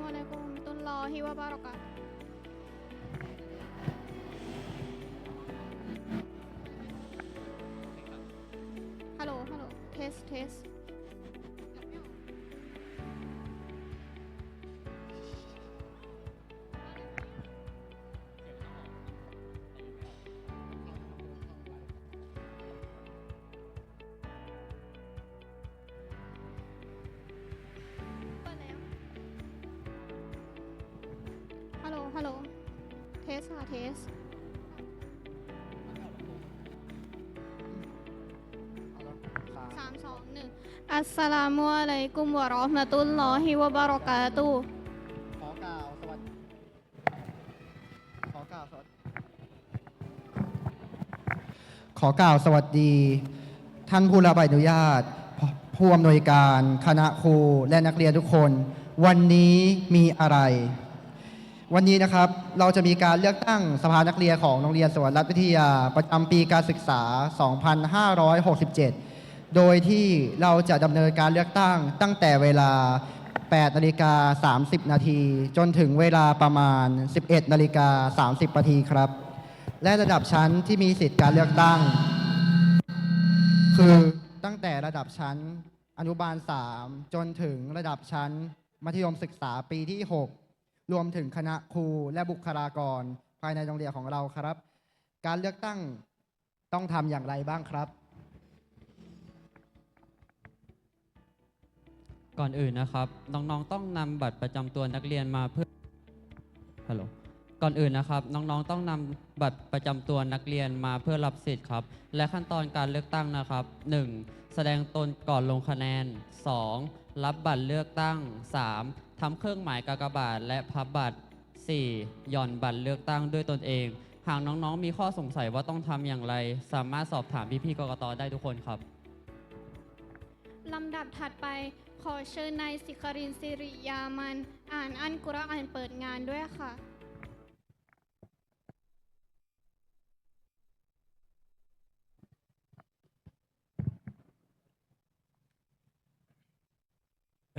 มุอะลัยกุมวะเราะห์มตุลลอฮิวะบารอกาฮัลโหลฮัลโหลเทสเทส เทสค่ะเทสสามสองหนึ่งอัสสลามุอะลัยกุมวะเราะห์มะตุลลอฮิวะบารอกาตุฮ์ขอกล่าวสวัสดีขอกล่าวสวัสดีขอกล่าวสวัสดี ท่านผู้รับใบอนุญาต ผู้อำนวยการ คณะครูและนักเรียนทุกคน วันนี้มีอะไร วันนี้นะครับเราจะมีการเลือกตั้งสภานักเรียนของโรงเรียนสวนรัฐวิทยา ประจำปีการศึกษา 2567 โดยที่เราจะดำเนินการเลือกตั้งตั้งแต่เวลา 8 นาฬิกา 30 นาทีจนถึงเวลาประมาณ 11 นาฬิกา 30 นาทีครับ และระดับชั้นที่มีสิทธิการเลือกตั้ง คือตั้งแต่ระดับชั้นอนุบาล 3 จนถึงระดับชั้นมัธยมศึกษาปีที่ 6 รวมถึงคณะครูและบุคลากร ภายในโรงเรียนของเราครับ การเลือกตั้งต้องทำอย่างไรบ้างครับ ก่อนอื่นนะครับ น้องๆต้องนำบัตรประจำตัวนักเรียนมาเพื่อฮัลโหลก่อนอื่นนะครับ น้องๆต้องนำบัตรประจำตัวนักเรียนมาเพื่อรับสิทธิ์ครับ และขั้นตอนการเลือกตั้งนะครับ 1. แสดงตนก่อนลงคะแนน 2. รับบัตรเลือกตั้ง 3. ทำเครื่องหมายกากบาทและพับบัตร 4. หย่อนบัตรเลือกตั้งด้วยตนเอง หากน้องๆ มีข้อสงสัยว่าต้องทำอย่างไร สามารถสอบถามพี่ๆกกตได้ทุกคนครับ ลำดับถัดไปขอเชิญนายสิครินสิริยามัน อ่านอันกุรอานเปิดงานด้วยค่ะ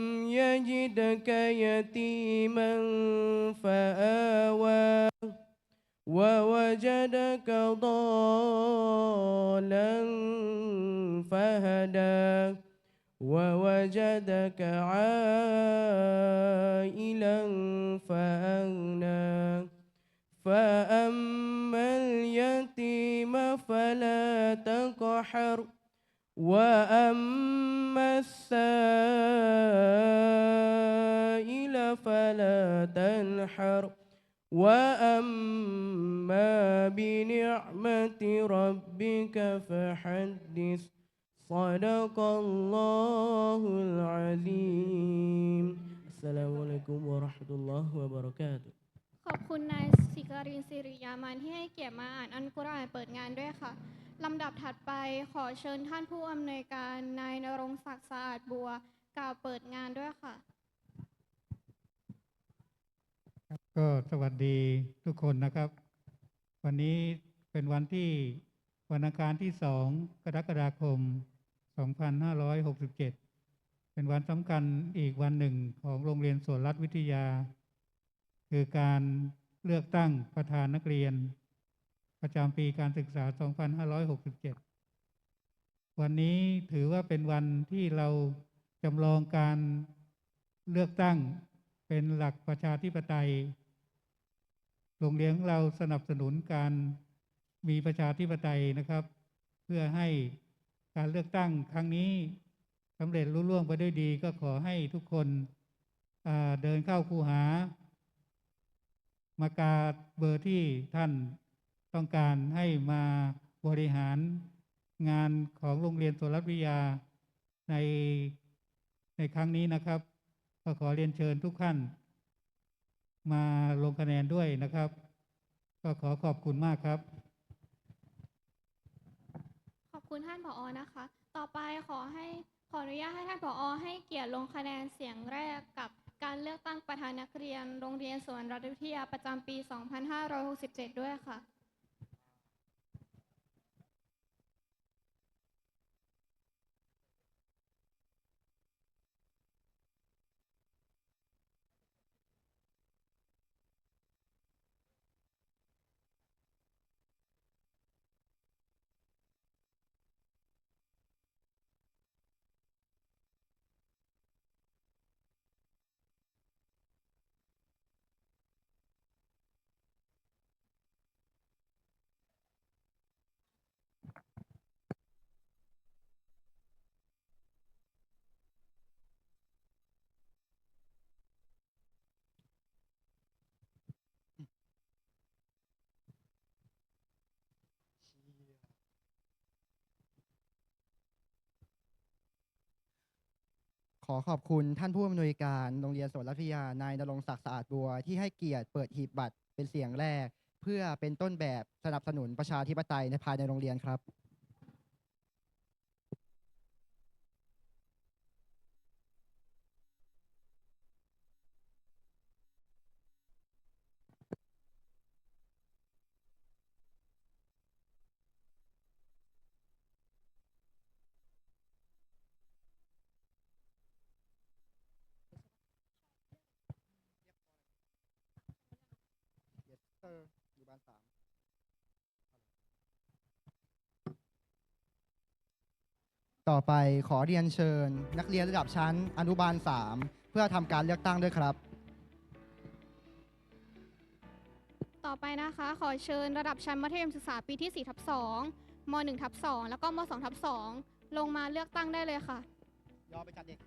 يجدك يتيما فآوى ووجدك ضالا فهدى ووجدك عائلا فأغنى فأما اليتيم فلا تقحر وأما السائل فلا تنحر بنعمة ربك فحدث صدق الله العظيم السلام عليكم ورحمة الله وبركاته ขอบคุณนายสิการินสิริยามันที่ให้เกียรติมาอ่านอันกุรอานเปิดงานด้วยค่ะ ลำดับถัดไปขอเชิญท่านผู้อำนวยการนายนรงศักดิ์สะอาดบัว กล่าวเปิดงานด้วยค่ะ ครับก็สวัสดีทุกคนนะครับ วันนี้เป็นวันที่วันอังคารที่สองกรกฎาคม 2567 เป็นวันสำคัญอีกวันหนึ่งของโรงเรียนสวนรัฐวิทยา คือการเลือกตั้งประธานนักเรียน ประจำปีการศึกษา 2567 วันนี้ถือว่าเป็นวันที่เราจำลองการเลือกตั้งเป็นหลักประชาธิปไตย โรงเรียนของเราสนับสนุนการมีประชาธิปไตยนะครับ เพื่อให้การเลือกตั้งครั้งนี้สำเร็จรุ่ล่วงไปด้วยดี ก็ขอให้ทุกคนเดินเข้าคูหามากาเบอร์ที่ท่าน ต้องการให้มาบริหารงานของโรงเรียนสวนรัฐวิทยาในในครั้งนี้นะครับ ก็ขอเรียนเชิญทุกท่าน มาลงคะแนนด้วยนะครับ ก็ขอขอบคุณมากครับ ขอบคุณท่านผออนะคะ ต่อไปขอให้ขออนุญาตให้ท่านผออให้เกียรติลงคะแนนเสียงแรกกับการเลือกตั้งประธานนักเรียน โรงเรียนสวนรัฐวิทยาประจำปี 2567 ด้วยค่ะ อขอบคุณท่านผู้อำนวยการโรงเรียนสวนรัตพิยานายนรงศักดิ์สะอาดบัว ที่ให้เกียรติเปิดหีบบัตรเป็นเสียงแรก เพื่อเป็นต้นแบบสนับสนุนประชาธิปไตยในภายในโรงเรียนครับ อยู่บ้านสามต่อไปขอเรียนเชิญ นักเรียนระดับชั้นอนุบาล 3 เพื่อทำการเลือกตั้งด้วยครับ ต่อไปนะคะ ขอเชิญระดับชั้นมัธยมศึกษาปีที่4ทับ2ม1ทับ2แล้วก็ม2ทับ2ลงมาเลือกตั้งได้เลยค่ะ ยอไปจัดเด็ก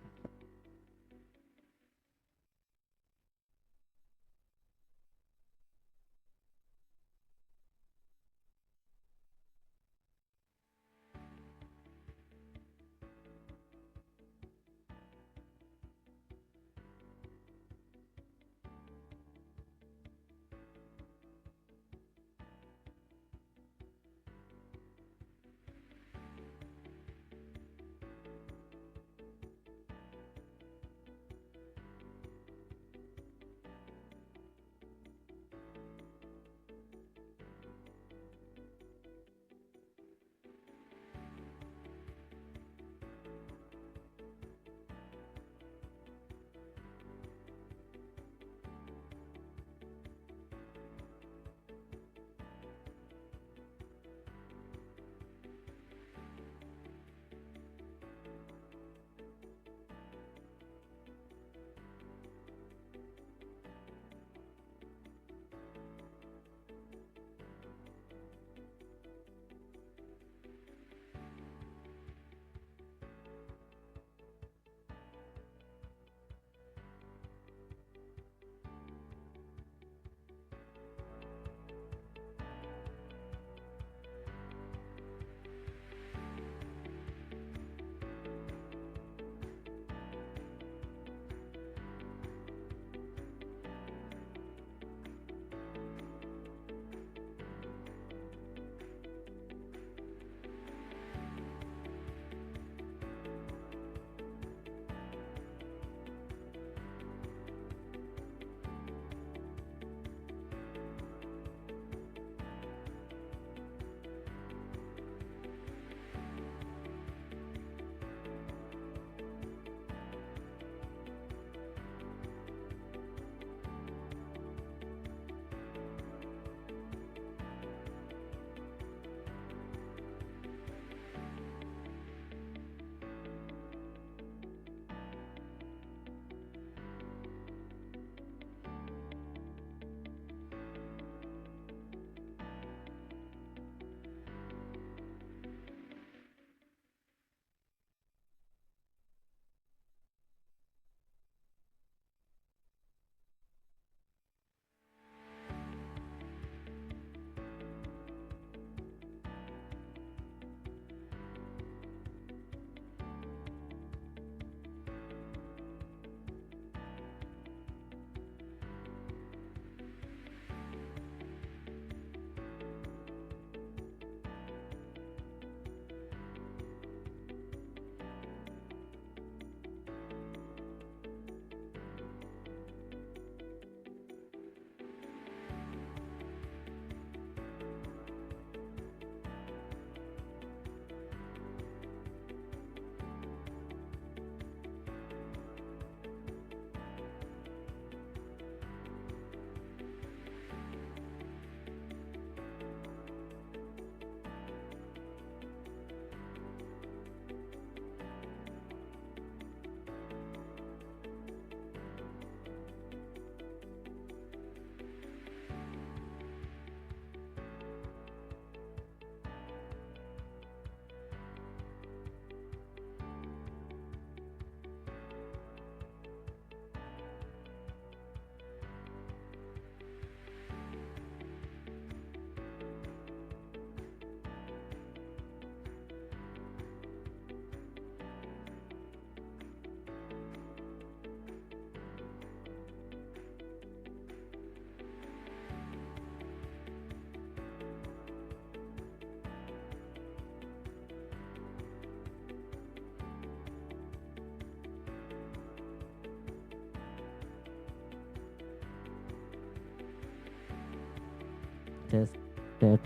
test t e s t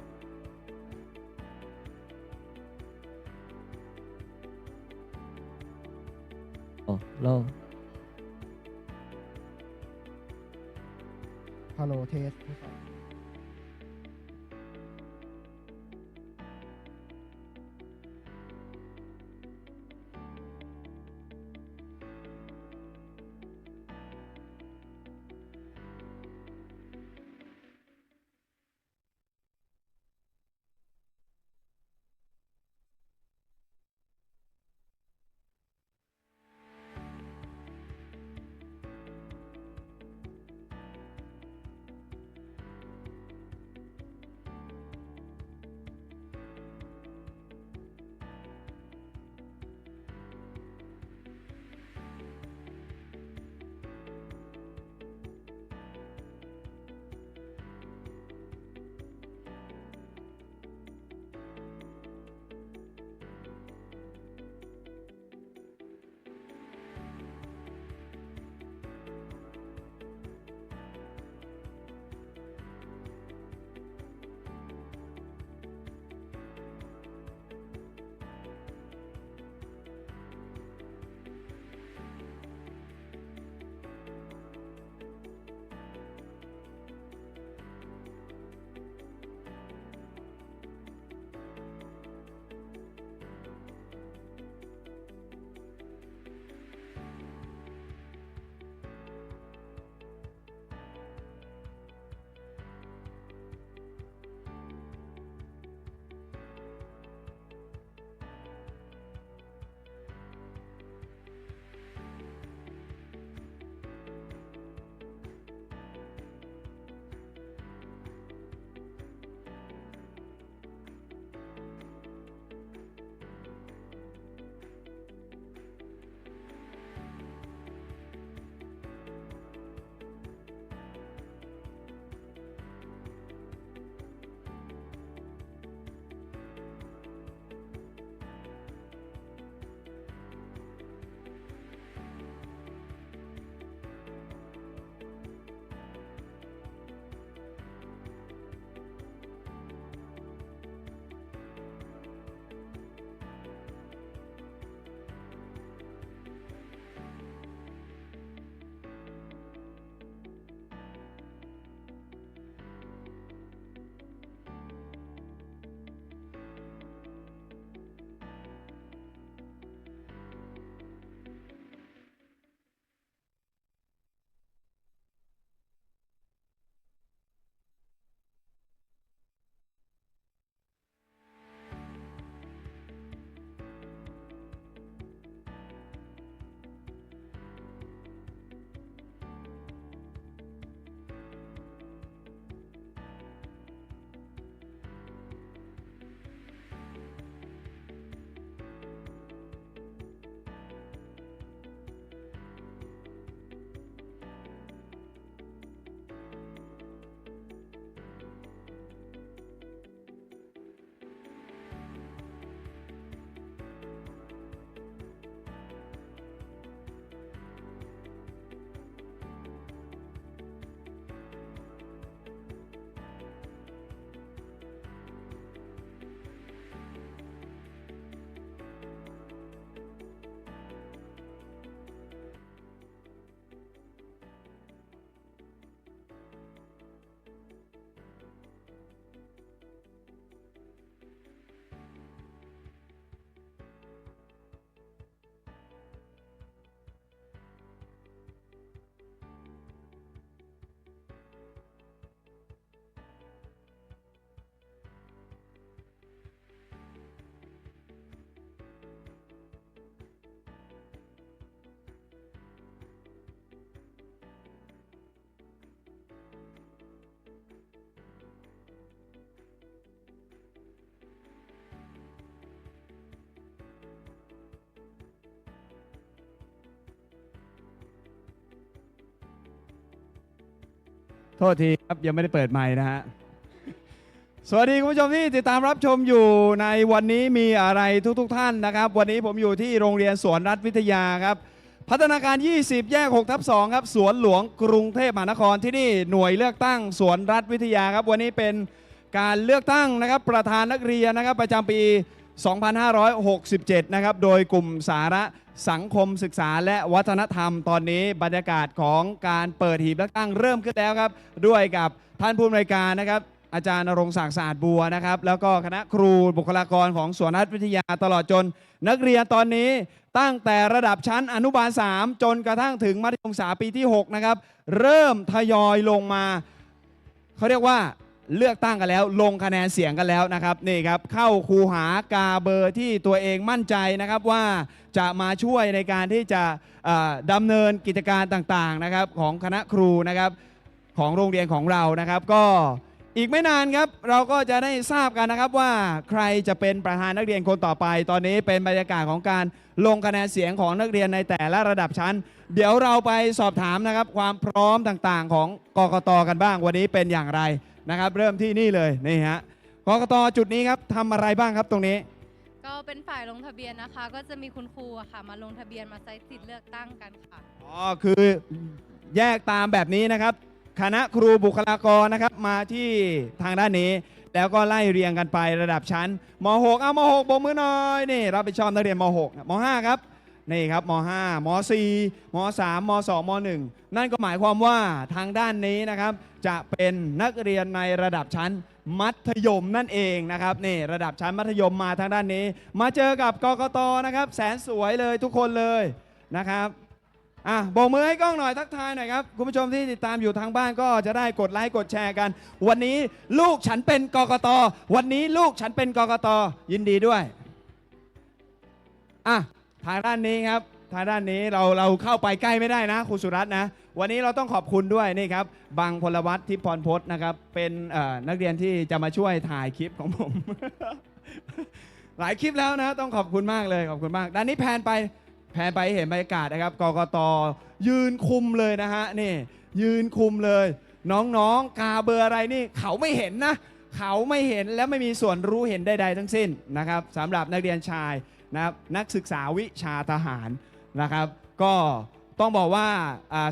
โอ้โลฮัลโหลเทส โทษทีครับยังไม่ได้เปิดไมค์นะฮะ สวัสดีคุณผู้ชมที่ติดตามรับชมอยู่ในวันนี้มีอะไรทุกๆทท่านนะครับ วันนี้ผมอยู่ที่โรงเรียนสวนรัฐวิทยาครับ พัฒนาการ 20 แยก6ทับ2ครับ สวนหลวงกรุงเทพมหานครที่นี่หน่วยเลือกตั้งสวนรัฐวิทยาครับ วันนี้เป็นการเลือกตั้งนะครับ ประธานนักเรียนนะครับ ประจำปี 2567 นะครับ โดยกลุ่มสาระสังคมศึกษาและวัฒนธรรมตอนนี้บรรยากาศของการเปิดหีบเลือกตั้งเริ่มขึ้นแล้วครับ ด้วยกับท่านผู้อำนวยการนะครับอาจารย์นรงศักดิ์สะอาดบัวนะครับ แล้วก็คณะครูบุคลากรของสวนนัทวิทยาตลอดจน นักเรียนตอนนี้ตั้งแต่ระดับชั้นอนุบาล 3 จนกระทั่งถึงมัธยมศึกษาปีที่ 6 นะครับ เริ่มทยอยลงมา เขาเรียกว่า เลือกตั้งกันแล้ว ลงคะแนนเสียงกันแล้วนะครับนี่ครับเข้าคูหากาเบอร์ที่ตัวเองมั่นใจนะครับว่าจะมาช่วยในการที่จะดำเนินกิจการต่างๆนะครับของคณะครูนะครับของโรงเรียนของเรานะครับ ก็อีกไม่นานครับเราก็จะได้ทราบกันนะครับว่าใครจะเป็นประธานนักเรียนคนต่อไป ตอนนี้เป็นบรรยากาศของการลงคะแนนเสียงของนักเรียนในแต่ละระดับชั้น เดี๋ยวเราไปสอบถามนะครับความพร้อมต่างๆ ของกกตกันบ้างวันนี้เป็นอย่างไร นะครับ เริ่มที่นี่เลยนี่ฮะกกตจุดนี้ครับทำอะไรบ้างครับตรงนี้ ก็เป็นฝ่ายลงทะเบียนนะคะ ก็จะมีคุณครูอะค่ะ มาลงทะเบียนมาใช้สิทธิ์เลือกตั้งกันค่ะ อ๋อคือแยกตามแบบนี้นะครับ คณะครูบุคลากรนะครับมาที่ทางด้านนี้ แล้วก็ไล่เรียงกันไประดับชั้นม .6 เอาม .6 บกมือหน่อยนี่รับผิดชอบนักเรียนม .6 ม .5 ครับนี่ครับม .5 ม .4 ม .3 ม .2 ม .1 นั่นก็หมายความว่าทางด้านนี้นะครับ จะเป็นนักเรียนในระดับชั้นมัธยมนั่นเองนะครับนี่ระดับชั้นมัธยมมาทางด้านนี้ มาเจอกับกกตนะครับ แสนสวยเลยทุกคนเลยนะครับอะโบกมือให้กล้องหน่อยทักทายหน่อยครับ คุณผู้ชมที่ติดตามอยู่ทางบ้านก็จะได้กดไลค์กดแชร์กัน วันนี้ลูกฉันเป็นกกตวันนี้ลูกฉันเป็นกกตยินดีด้วยอะทางด้านนี้ครับทางด้านนี้เราเราเข้าไปใกล้ไม่ได้นะคุณสุรัตน์นะ วันนี้เราต้องขอบคุณด้วยนี่ครับบางพลวัตทิพย์พรพจน์นะครับ เป็นนักเรียนที่จะมาช่วยถ่ายคลิปของผม หลายคลิปแล้วนะต้องขอบคุณมากเลยขอบคุณมากด้านนี้แพนไปแพนไปเห็นบรรยากาศนะครับกกตยืนคุมเลยนะฮะนี่ ยืนคุมเลย น้องๆกาเบอร์อะไรนี่ เขาไม่เห็นนะ เขาไม่เห็นและไม่มีส่วนรู้เห็นใดๆทั้งสิ้นนะครับสำหรับนักเรียนชายนะครับนักศึกษาวิชาทหารนะครับ ก็ ต้องบอกว่า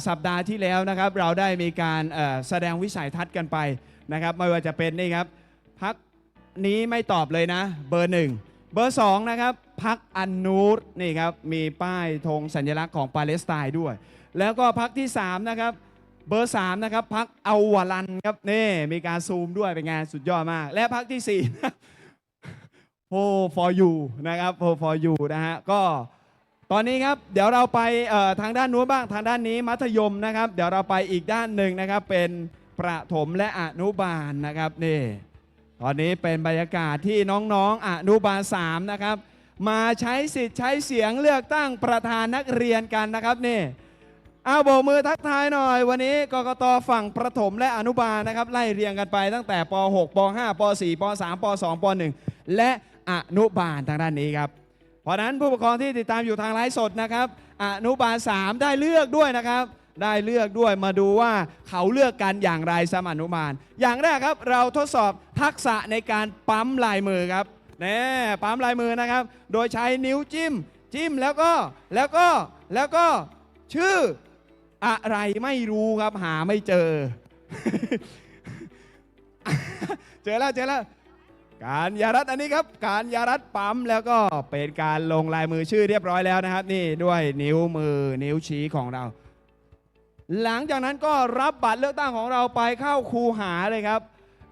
สัปดาห์ที่แล้วนะครับ เราได้มีการแสดงวิสัยทัศน์กันไปนะครับ ไม่ว่าจะเป็นนี่ครับพักนี้ไม่ตอบเลยนะ เบอร์หนึ่งเบอร์สองนะครับพักอันนูรนี่ครับมีป้ายธงสัญลักษณ์ของปาเลสไตน์ด้วย แล้วก็พักที่3นะครับเบอร์3นะครับพักเอาวาลันครับนี่มีการซูมด้วยเป็นไงานสุดยอดมาก และพักที่4นะโ for you นะครับโ for you นะฮะก็ ตอนนี้ครับเดี๋ยวเราไปทางด้านนู้นบ้างทางด้านนี้มัธยมนะครับ เดี๋ยวเราไปอีกด้านหนึ่งนะครับ เป็นประถมและอนุบาลนะครับนี่ตอนนี้เป็นบรรยากาศที่น้องๆอนุบาล3นะครับมาใช้สิทธิ์ใช้เสียงเลือกตั้งประธานนักเรียนกันนะครับนี่เอาโบกมือทักทายหน่อย วันนี้กกตฝั่งประถมและอนุบาลนะครับไล่เรียงกันไปตั้งแต่ป .6 ป .5 ป .4 ป .3 ป .2 ป .1 และอนุบาลทางด้านนี้ครับ ราะฉะนั้นผู้ปกครองที่ติดตามอยู่ทางไลฟ์สดนะครับอนุบาล3ได้เลือกด้วยนะครับ ได้เลือกด้วยมาดูว่าเขาเลือกกันอย่างไรสมอนุบาลอย่างแรกครับเราทดสอบทักษะในการปั๊มลายมือครับแน่ปั๊มลายมือนะครับ โดยใช้นิ้วจิ้ม จิ้มแล้วก็แล้วก็แล้วก็ชื่ออะไรไม่รู้ครับหาไม่เจอ เจอแล้วเจอแล้ว การยารัดอันนี้ครับ การยารัดปั๊มแล้วก็เป็นการลงลายมือชื่อเรียบร้อยแล้วนะครับ นี่ด้วยนิ้วมือนิ้วชี้ของเรา หลังจากนั้นก็รับบัตรเลือกตั้งของเราไปเข้าคูหาเลยครับ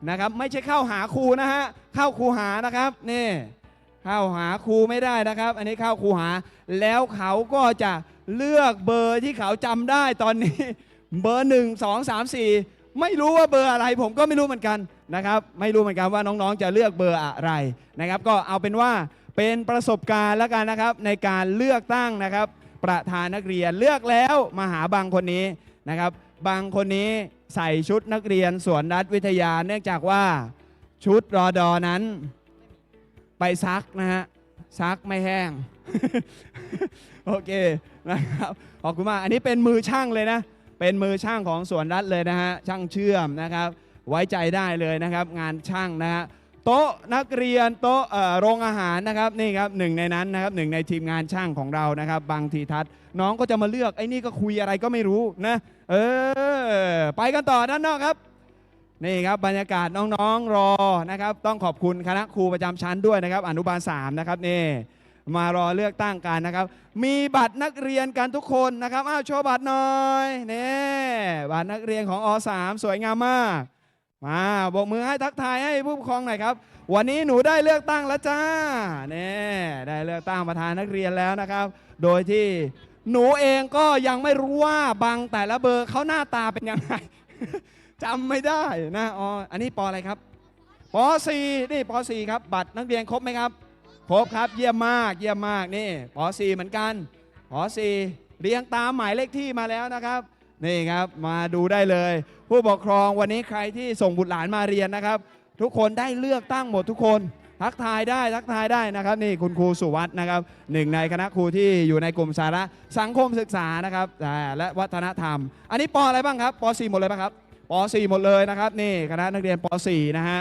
นะครับ ไม่ใช่เข้าหาครูนะฮะเข้าคูหานะครับนี่เข้าหาครูไม่ได้นะครับ อันนี้เข้าคูหา แล้วเขาก็จะเลือกเบอร์ที่เขาจำได้ตอนนี้ เบอร์หนึ่งสองสามสี่ไม่รู้ว่าเบอร์อะไรผมก็ไม่รู้เหมือนกัน นะครับไม่รู้เหมือนกันว่าน้องๆจะเลือกเบอร์อะไรนะครับ ก็เอาเป็นว่าเป็นประสบการณ์แล้วกันนะครับ ในการเลือกตั้งนะครับ ประธานนักเรียนเลือกแล้วมาหาบางคนนี้นะครับ บางคนนี้ใส่ชุดนักเรียนสวนรัฐวิทยา เนื่องจากว่าชุดรอดอนั้น ไปซักนะฮะซักไม่แห้ง โอเคนะครับขอบคุณมากอันนี้เป็นมือช่างเลยนะ เป็นมือช่างของสวนรัฐเลยนะฮะช่างเชื่อมนะครับ ไว้ใจได้เลยนะครับ งานช่างนะฮะโต๊ะนักเรียนโต๊ะโรงอาหารนะครับนี่ครับหนึ่งในนั้นนะครับหนึ่งในทีมงานช่างของเรานะครับ บางทีทัศน้องก็จะมาเลือกไอ้นี่ก็คุยอะไรก็ไม่รู้นะเออไปกันต่อด้านนอกครับนี่ครับบรรยากาศน้องๆรอนะครับ ต้องขอบคุณคณะครูประจำชั้นด้วยนะครับ อนุบาล3นะครับนี่มารอเลือกตั้งกันนะครับ มีบัตรนักเรียนกันทุกคนนะครับอ้าวโชว์บัตรหน่อยนี่บัตรนักเรียนของอ3สวยงามมาก มาบอกมือให้ทักทายให้ผู้ปกครองหน่อยครับ วันนี้หนูได้เลือกตั้งแล้วจ้าเนี่ได้เลือกตั้งประธานนักเรียนแล้วนะครับ โดยที่หนูเองก็ยังไม่รู้ว่าบางแต่ละเบอร์เขาหน้าตาเป็นยังไง จำไม่ได้นะอ๋ออันนี้ปออะไรครับป .4 นี่ป .4 ครับ บัตรนักเรียนครบไหมครับ ครบครับ เยี่ยมมาก เยี่ยมมาก นี่ป .4 เหมือนกันป .4 เรียงตามหมายเลขที่มาแล้วนะครับ นี่ครับ มาดูได้เลย ผู้ปกครองวันนี้ใครที่ส่งบุตรหลานมาเรียนนะครับ ทุกคนได้เลือกตั้งหมดทุกคนทักทายได้ทักทายได้นะครับนี่คุณครูสุวัสด์นะครับหนึ่งในคณะครูที่อยู่ในกลุ่มสาระสังคมศึกษานะครับอ่าและวัฒนธรรม อันนี้ปออะไรบ้างครับป .4 หมดเลยป่ะครับป .4 หมดเลยนะครับนี่คณะนักเรียนป .4 นะฮะ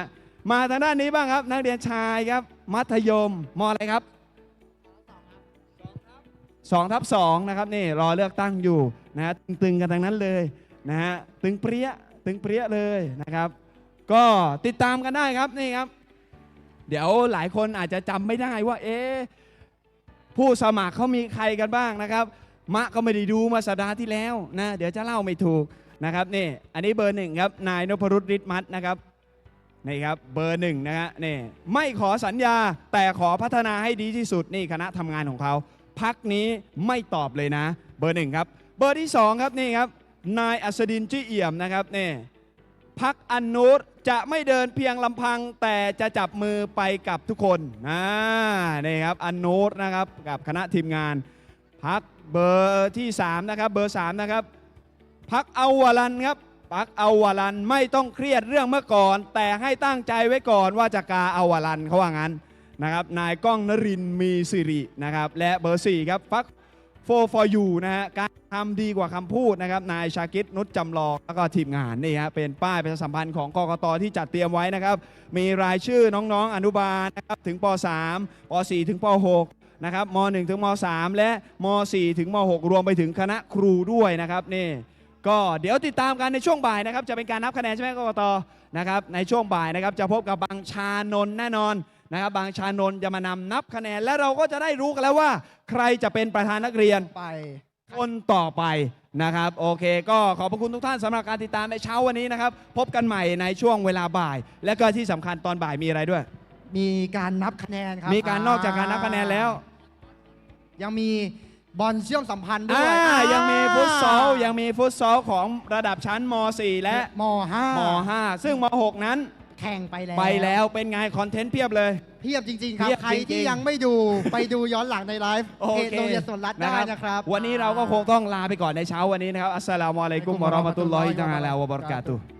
มาทางด้านนี้บ้างครับ นักเรียนชายครับ มัธยมมอะไรครับ2ทับ2นะครับนี่รอเลือกตั้งอยู่นะฮะตึงๆกันทั้งนั้นเลย นะฮะตึงเปรี้ยตึงเปรี้ยเลยนะครับ ก็ติดตามกันได้ครับนี่ครับ เดี๋ยวหลายคนอาจจะจำไม่ได้ว่า เอ๊ผู้สมัครเขามีใครกันบ้างนะครับ มะก็ไม่ได้ดูมาสัปดาห์ที่แล้วนะเดี๋ยวจะเล่าไม่ถูกนะครับนี่อันนี้เบอร์หนึ่งครับนายนพรุตฤทธิ์มัดนะครับนี่ครับเบอร์หนึ่งนะฮะนี่ไม่ขอสัญญาแต่ขอพัฒนาให้ดีที่สุดนี่คณะทำงานของเขาพักนี้ไม่ตอบเลยนะ เบอร์หนึ่งครับ เบอร์ที่สองครับนี่ครับ นายอัสดินจี้เอี่ยมนะครับนี่พักอันนุษจะไม่เดินเพียงลำพังแต่จะจับมือไปกับทุกคนอ่านี่ครับอันนุษนะครับกับคณะทีมงาน พักเบอร์ที่3นะครับเบอร์3นะครับพักเอาวลันครับพักเอาวลันไม่ต้องเครียดเรื่องเมื่อก่อน แต่ให้ตั้งใจไว้ก่อนว่าจะกาเอาวลันเขาว่างั้นนะครับนายก้องนรินมีสิรินะครับและเบอร์4ครับพัก 4 for you นะฮะการทำดีกว่าคำพูดนะครับ นายชากิตนุชจำลอง แล้วก็ทีมงานนี่ฮะเป็นป้ายประชาสัมพันธ์ของกกตที่จัดเตรียมไว้นะครับ มีรายชื่อน้องๆ อนุบาลนะครับถึงป .3 ป .4 ถึงป .6 นะครับม .1 ถึงม .3 และม .4 ถึงม .6 รวมไปถึงคณะครูด้วยนะครับนี่ก็เดี๋ยวติดตามกันในช่วงบ่ายนะครับ จะเป็นการนับคะแนนใช่ไหมกกตนะครับในช่วงบ่ายนะครับจะพบกับบางชานนท์แน่นอน นะครับบางชานนท์จะมานำนับคะแนน และเราก็จะได้รู้กันแล้วว่า ใครจะเป็นประธานนักเรียนไป คนต่อไปนะครับ โอเค ก็ขอบพระคุณทุกท่านสำหรับการติดตามในเช้าวันนี้นะครับ พบกันใหม่ในช่วงเวลาบ่าย และก็ที่สำคัญตอนบ่ายมีอะไรด้วย มีการนับคะแนนครับมีการนอกจากการนับคะแนนแล้ว ยังมีบอลเชื่อมสัมพันธ์ด้อ่าวยอ่ายังมีฟุตซอลยังมีฟุตซอลของระดับชั้นม .4 และมห้าม5ซึ่งม .6 นั้น แข่งไปแล้ว ไปแล้วเป็นไงคอนเทนต์เพียบเลย เพียบจริง ๆ ครับ เพียบใครจริที่งๆยังไม่ดู ไปดูย้อนหลังในไลฟ์โอเพจเคโรงเรียนสวนรัฐได้นะครับ วันนี้เราก็คงต้องลาไปก่อนในเช้าวันนี้นะครับ อัสสลามุอะลัยกุมวะเราะมะตุลลอฮิตะอาลาวะบะเราะกาตุฮ์